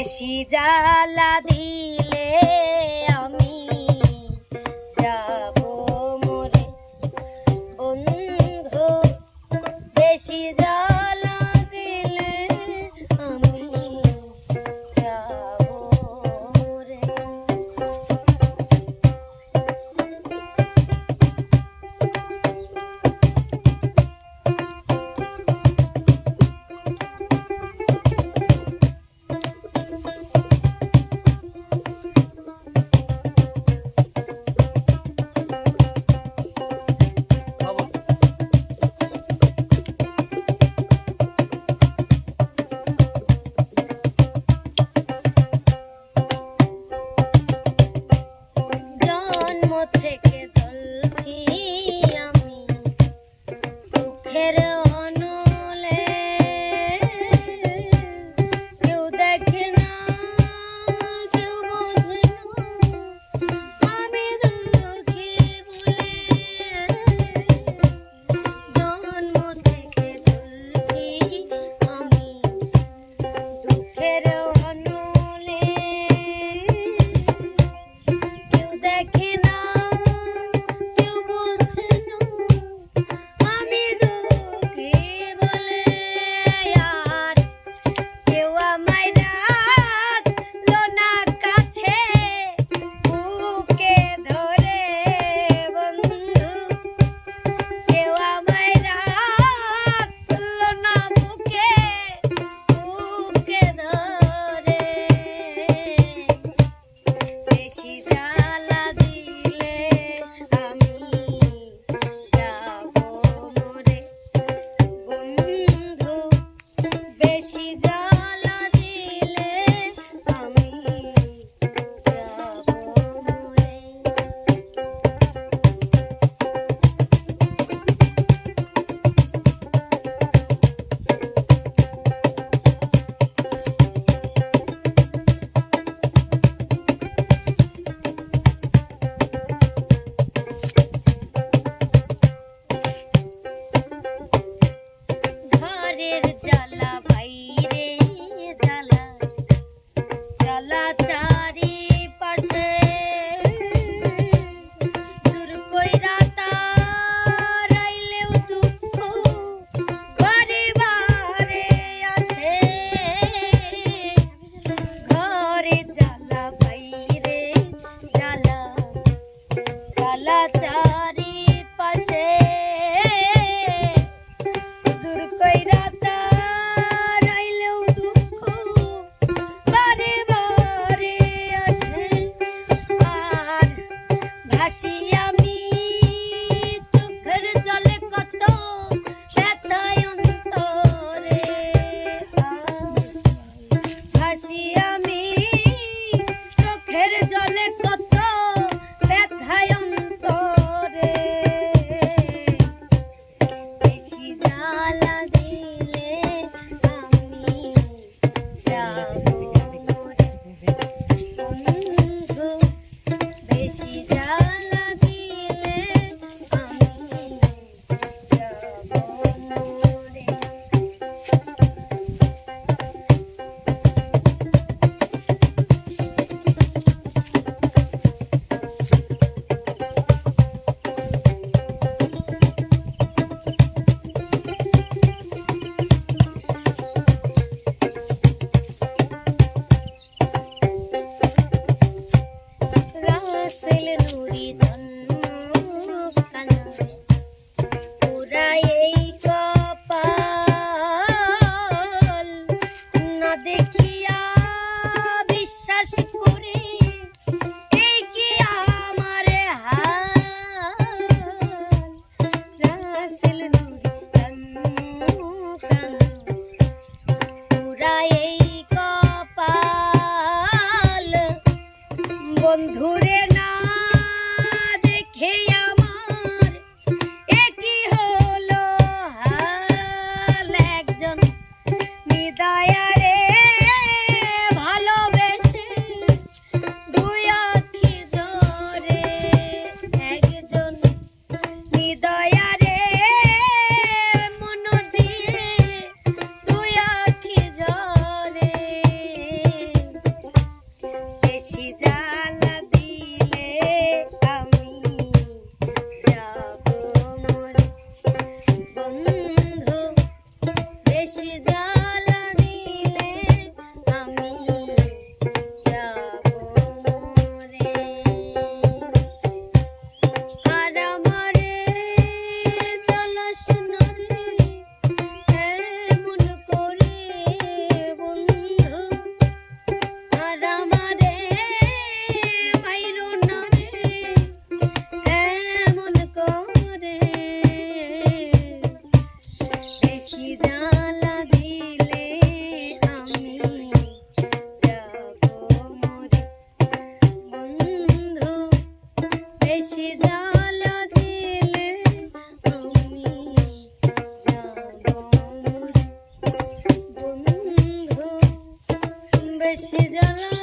বেশি জ্বালা দিলে মেলা চারি পাশে দূর কইরা তারাইলেও দুঃখ বারে বারে আসে আর ভাসিয়া বেশি জ্বালা